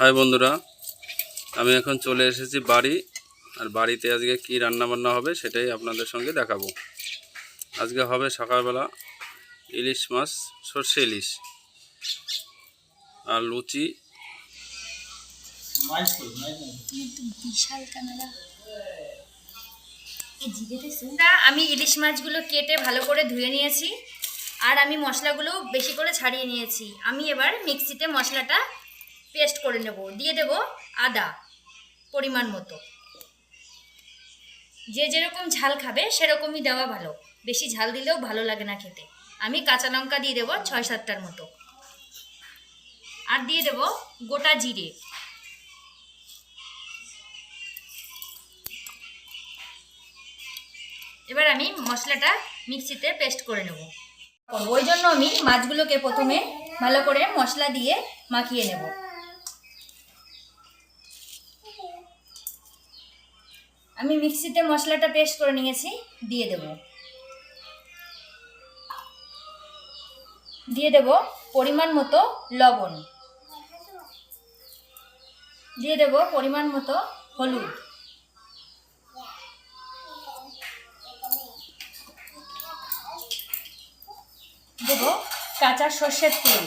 High বন্ধুরা, আমি এখন চলে এসেছি বাড়ি। আর বাড়িতে আজকে কি রান্না বান্না হবে সেটাই আপনাদের সঙ্গে দেখাবো। আজকে হবে সকালবেলা ইলিশ মাছ, সর্ষে ইলিশ আর লুচি। আমি ইলিশ মাছগুলো কেটে ভালো করে ধুয়ে নিয়েছি। আর আমি মশলাগুলো বেশি করে ছাড়িয়ে নিয়েছি। আমি এবার মিক্সিতে মশলাটা পেস্ট করে নেব। দিয়ে দেব আদা পরিমাণ মতো। যে যেরকম ঝাল খাবে সেরকমই দেওয়া ভালো। বেশি ঝাল দিলেও ভালো লাগে না খেতে। আমি কাঁচা লঙ্কা দিয়ে দেবো ছয় সাতটার মতো। আর দিয়ে দেব গোটা জিরে। এবার আমি মশলাটা মিক্সিতে পেস্ট করে নেব। ওই জন্য আমি মাছগুলোকে প্রথমে ভালো করে মশলা দিয়ে মাখিয়ে নেব। আমি মিক্সিতে মশলাটা পেস্ট করে নিয়েছি, দিয়ে দেব। দিয়ে দেব পরিমাণ মতো লবণ। দিয়ে দেব পরিমাণ মতো হলুদ। দেব কাঁচা সর্ষের তেল।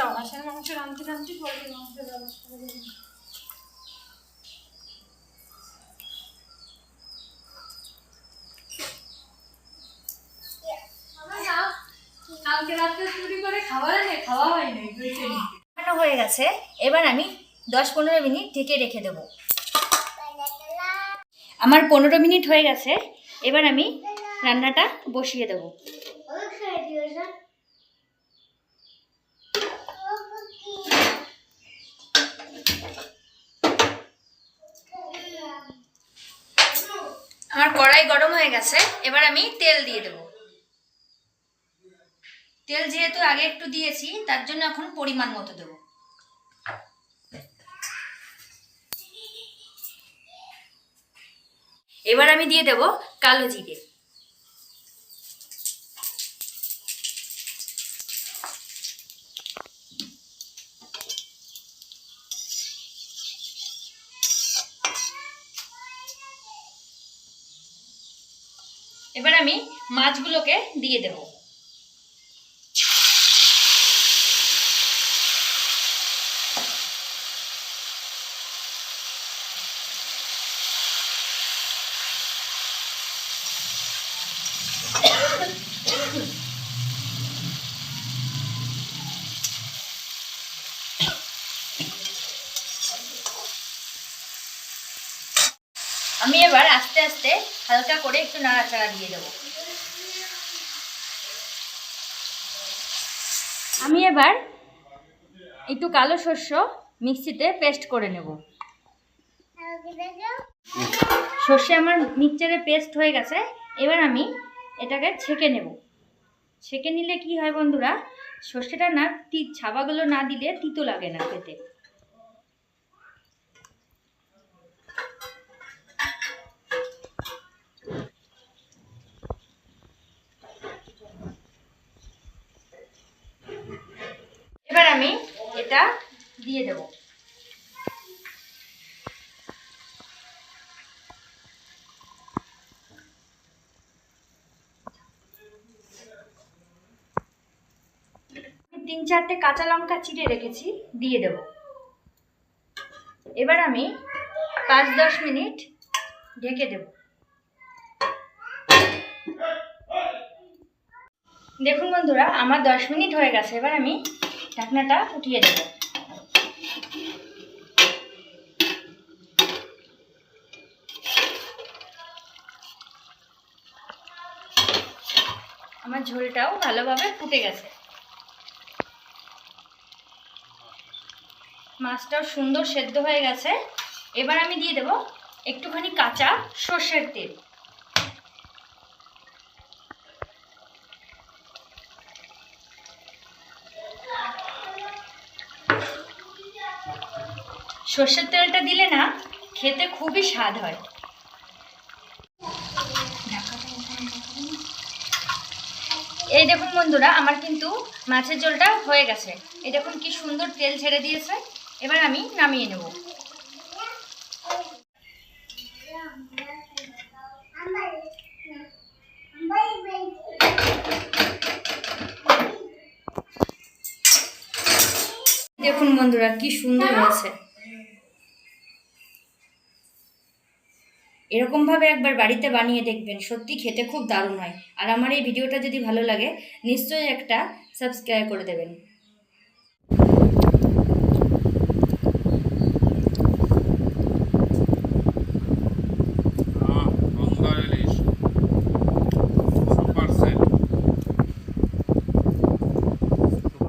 বসাও হাঁসের মাংস রাঁধতে রাঁধতে পরে মাংসের ব্যবস্থা করে কালকে রাত্রে চুরি করে খাবার এনে খাওয়া হয়নি দুইটা রান্না হয়ে গেছে এবার আমি দশ পনেরো মিনিট ঢেকে রেখে দেব। আমার পনেরো মিনিট হয়ে গেছে এবার আমি রান্নাটা বসিয়ে দেব। আমার কড়াই গরম হয়ে গেছে, এবার আমি তেল দিয়ে দেব। তেল যেহেতু আগে একটু দিয়েছি, তার জন্য এখন পরিমাণ মতো দেব। এবার আমি দিয়ে দেব কালো জিরে। এবার আমি মাছগুলোকে দিয়ে দেব। আমি এবার আস্তে আস্তে হালকা করে একটু নাড়াচাড়া দিয়ে দেবো। আমি এবার একটু কালো শস্য মিক্সিতে পেস্ট করে নেব। সর্ষে আমার মিক্সচারে পেস্ট হয়ে গেছে, এবার আমি এটাকে ছেঁকে নেব। ছেঁকে নিলে কি হয় বন্ধুরা, সর্ষেটা না ছাবাগুলো না দিলে তিতো লাগে না খেতে এবার আমি এটা দিয়ে দেব। তিন চারটে কাঁচা লঙ্কা চিড়ে রেখেছি, দিয়ে দেব। এবার আমি পাঁচ দশ মিনিট ঢেকে দেব। দেখুন বন্ধুরা, আমার দশ মিনিট হয়ে গেছে। এবার আমি ঢাকনাটা উঠিয়ে দেব। আমার ঝোলটাও ভালোভাবে ফুটে গেছে। মাছটাও সুন্দর সেদ্ধ হয়ে গেছে। এবার আমি দিয়ে দেব একটুখানি কাঁচা সর্ষের তেল। সর্ষের তেলটা দিলে না খেতে খুবই স্বাদ হয়। এই দেখুন বন্ধুরা, আমার কিন্তু মাছের ঝোলটা হয়ে গেছে। এই দেখুন কি সুন্দর তেল ছেড়ে দিয়েছে। এবার আমি নামিয়ে নেব। দেখুন বন্ধুরা, কি সুন্দর হয়েছে। এরকমভাবে একবার বাড়িতে বানিয়ে দেখবেন। সত্যি খেতে খুব দারুণ হয়। আর আমার এই ভিডিওটা যদি ভালো লাগে, নিশ্চয়ই একটা সাবস্ক্রাইব করে দেবেন।